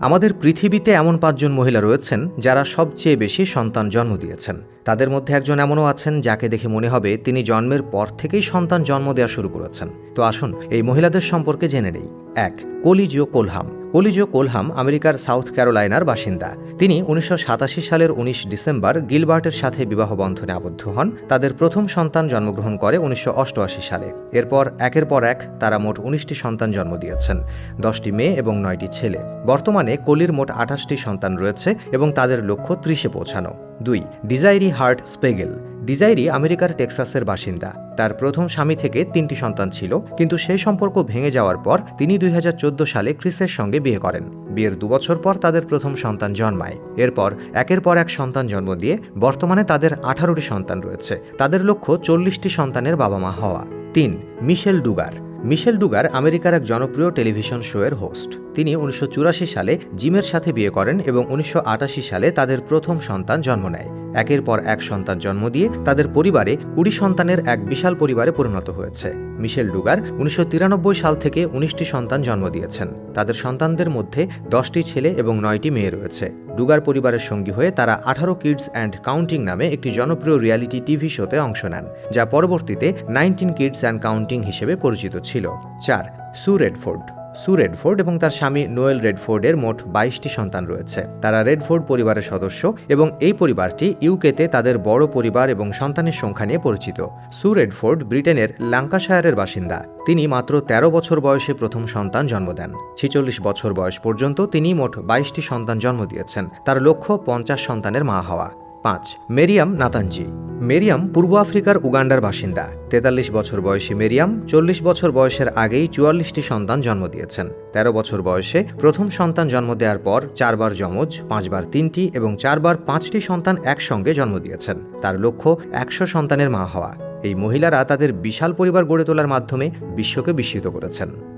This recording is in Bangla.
আমাদের পৃথিবীতে এমন পাঁচজন মহিলা রয়েছেন যারা সবচেয়ে বেশি সন্তান জন্ম দিয়েছেন। তাদের মধ্যে একজন এমনও আছেন যাকে দেখে মনে হবে তিনি জন্মের পর থেকেই সন্তান জন্ম দেওয়া শুরু করেছেন। তো আসুন, এই মহিলাদের সম্পর্কে জেনে নেই। এক কলিজিও কোলহাম। কলিজিও কোলহাম আমেরিকার সাউথ ক্যারোলাইনার বাসিন্দা। তিনি উনিশশো সাতাশি সালের উনিশ ডিসেম্বর গিলবার্টের সাথে বিবাহ বন্ধনে আবদ্ধ হন। তাদের প্রথম সন্তান জন্মগ্রহণ করে উনিশশো অষ্টআশি সালে। এরপর, একের পর এক, তারা মোট উনিশটি সন্তান জন্ম দিয়েছেন, দশটি মেয়ে এবং নয়টি ছেলে। বর্তমানে কলির মোট আঠাশটি সন্তান রয়েছে এবং তাদের লক্ষ্য ত্রিশে পৌঁছানো। দুই, ডিজাইরি হার্ট স্পেগেল। ডিজাইরি আমেরিকার টেক্সাসের বাসিন্দা। তার প্রথম স্বামী থেকে তিনটি সন্তান ছিল, কিন্তু সেই সম্পর্ক ভেঙে যাওয়ার পর তিনি দুই হাজার চোদ্দ সালে ক্রিসের সঙ্গে বিয়ে করেন। বিয়ের দুবছর পর তাদের প্রথম সন্তান জন্মায়। এরপর একের পর এক সন্তান জন্ম দিয়ে বর্তমানে তাদের আঠারোটি সন্তান রয়েছে। তাদের লক্ষ্য চল্লিশটি সন্তানের বাবা মা হওয়া। তিন, মিশেল ডুগার। মিশেল ডুগার আমেরিকার এক জনপ্রিয় টেলিভিশন শোয়ের হোস্ট। তিনি উনিশশো চুরাশি সালে জিমের সাথে বিয়ে করেন এবং উনিশশো আটাশি সালে তাদের প্রথম সন্তান জন্ম নেয়। একের পর এক সন্তান জন্ম দিয়ে তাদের পরিবারে কুড়ি সন্তানের এক বিশাল পরিবারে পরিণত হয়েছে। মিশেল ডুগার উনিশশো তিরানব্বই সাল থেকে উনিশটি সন্তান জন্ম দিয়েছেন। তাদের সন্তানদের মধ্যে দশটি ছেলে এবং নয়টি মেয়ে রয়েছে। ডুগার পরিবারের সঙ্গী হয়ে তারা আঠারো কিডস অ্যান্ড কাউন্টিং নামে একটি জনপ্রিয় রিয়ালিটি টিভি শোতে অংশ নেন, যা পরবর্তীতে নাইনটিন কিডস অ্যান্ড কাউন্টিং হিসেবে পরিচিত ছিল। চার, সু রেডফোর্ড। সু রেডফোর্ড এবং তার স্বামী নোয়েল রেডফোর্ডের মোট বাইশটি সন্তান রয়েছে। তারা রেডফোর্ড পরিবারের সদস্য এবং এই পরিবারটি ইউকেতে তাদের বড় পরিবার এবং সন্তানের সংখ্যা নিয়ে পরিচিত। সু রেডফোর্ড ব্রিটেনের ল্যাঙ্কাশায়ারের বাসিন্দা। তিনি মাত্র ১৩ বছর বয়সে প্রথম সন্তান জন্ম দেন। ছেচল্লিশ বছর বয়স পর্যন্ত তিনি মোট বাইশটি সন্তান জন্ম দিয়েছেন। তার লক্ষ্য পঞ্চাশ সন্তানের মা হওয়া। পাঁচ, মেরিয়াম নাতানজি। মেরিয়াম পূর্ব আফ্রিকার উগান্ডার বাসিন্দা। তেতাল্লিশ বছর বয়সী মেরিয়াম চল্লিশ বছর বয়সের আগেই চুয়াল্লিশটি সন্তান জন্ম দিয়েছেন। তেরো বছর বয়সে প্রথম সন্তান জন্ম দেওয়ার পর চারবার যমজ, পাঁচবার তিনটি এবং চারবার পাঁচটি সন্তান একসঙ্গে জন্ম দিয়েছেন। তার লক্ষ্য একশো সন্তানের মা হওয়া। এই মহিলারা তাদের বিশাল পরিবার গড়ে তোলার মাধ্যমে বিশ্বকে বিস্মিত করেছেন।